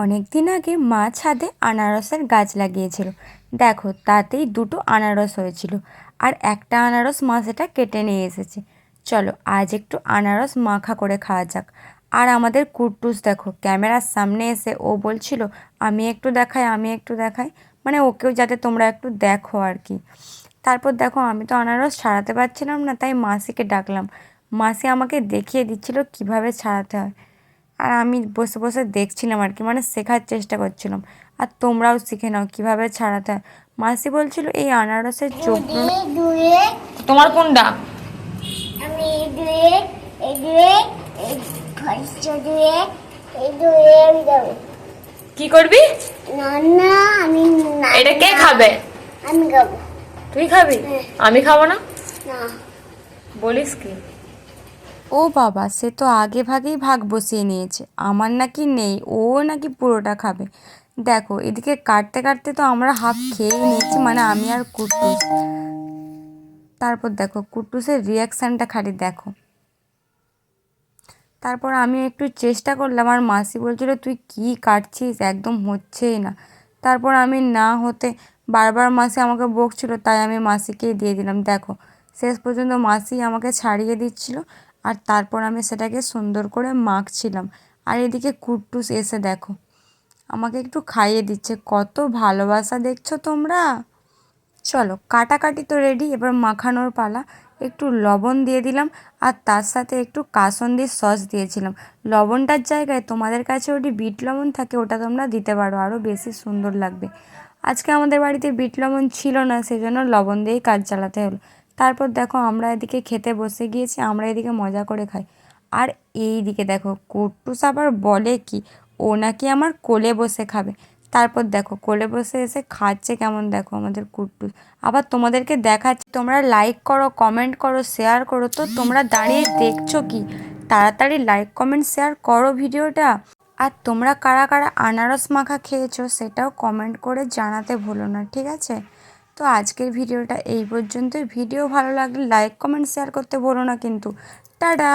অনেক দিন আগে মা ছাদে আনারসের গাছ লাগিয়েছিল। দেখো, তাতেই দুটো আনারস হয়েছিল। আর একটা আনারস মা সেটা কেটে নিয়ে এসেছে। চলো, আজ একটু আনারস মাখা করে খাওয়া যাক। আর আমাদের কুট্টুস দেখো, ক্যামেরার সামনে এসে ও বলছিল, আমি একটু দেখাই, আমি একটু দেখাই। মানে ওকেও যাতে তোমরা একটু দেখো আর কি। তারপর দেখো, আমি তো আনারস ছাড়াতে পারছিলাম না, তাই মাসিকে ডাকলাম। মাসি আমাকে দেখিয়ে দিচ্ছিল কীভাবে ছাড়াতে হয়। আর আমি বসে বসে দেখছিলাম আর কি মানে শেখার চেষ্টা করছিলাম। আর তোমরাও শিখে নাও কীভাবে ছাড়াতে হয়। মাসি বলছিল এই আনারসের চোখ তোমার কোনটা? আমি কি করবি? না না আমি এটা কে খাবে? আমি খাব। তুই খাবি? হ্যাঁ। আমি খাব না? না। বলিস কি? ও বাবা, সে তো আগে ভাগেই ভাগ বসিয়ে নিয়েছে। আমার নাকি নেই, ও নাকি পুরোটা খাবে। দেখো, এদিকে কাটতে কাটতে তো আমরা হাফ খেয়েই নিয়েছি মানে আমি আর কুট্টুস। তারপর দেখো, কুট্টুসের রিয়াকশানটা খালি দেখো। তারপর আমি একটু চেষ্টা করলাম, আর মাসি বলছিল, তুই কি কাটছিস? একদম হচ্ছেই না। তারপর আমি না হতে বারবার মাসি আমাকে বকছিল, তাই আমি মাসিকেই দিয়ে দিলাম। দেখো, শেষ পর্যন্ত মাসি আমাকে ছাড়িয়ে দিচ্ছিল আর তারপর আমি সেটাকে সুন্দর করে মাখছিলাম। আর এদিকে কুট্টুস এসে দেখো, আমাকে একটু খাইয়ে দিচ্ছে। কত ভালোবাসা দেখছ তোমরা? চলো, কাটাকাটি তো রেডি এবার মাখানোর পালা। একটু লবণ দিয়ে দিলাম আর তার সাথে একটু কাসন্দির সস দিয়েছিলাম। লবণটার জায়গায় তোমাদের কাছে ওটি বিট লবণ থাকে, ওটা তোমরা দিতে পারো আরও বেশি সুন্দর লাগবে। আজকে আমাদের বাড়িতে বিট লবণ ছিল না, সেজন্য লবণ দিয়েই কাজ চালাতে হলো। তারপর দেখো আমরা এদিকে খেতে বসে গিয়েছি, আমরা এদিকে মজা করে খাই। আর এই দিকে দেখো কুট্টুস আবার বলে কি, ও নাকি আমার কোলে বসে খাবে। তারপর দেখো, কোলে বসে এসে খাচ্ছে কেমন দেখো আমাদের কুট্টুস আবার তোমাদেরকে দেখাচ্ছি, তোমরা লাইক করো কমেন্ট করো শেয়ার করো। তো তোমরা দাঁড়িয়ে দেখছ কি? তাড়াতাড়ি লাইক কমেন্ট শেয়ার করো ভিডিওটা। আর তোমরা কারা কারা আনারস মাখা খেয়েছো সেটাও কমেন্ট করে জানাতে ভুলো না, ঠিক আছে? তো আজকের ভিডিওটা এই পর্যন্তই। ভিডিও ভালো লাগলে লাইক কমেন্ট শেয়ার করতে ভুলো না কিন্তু। টাটা!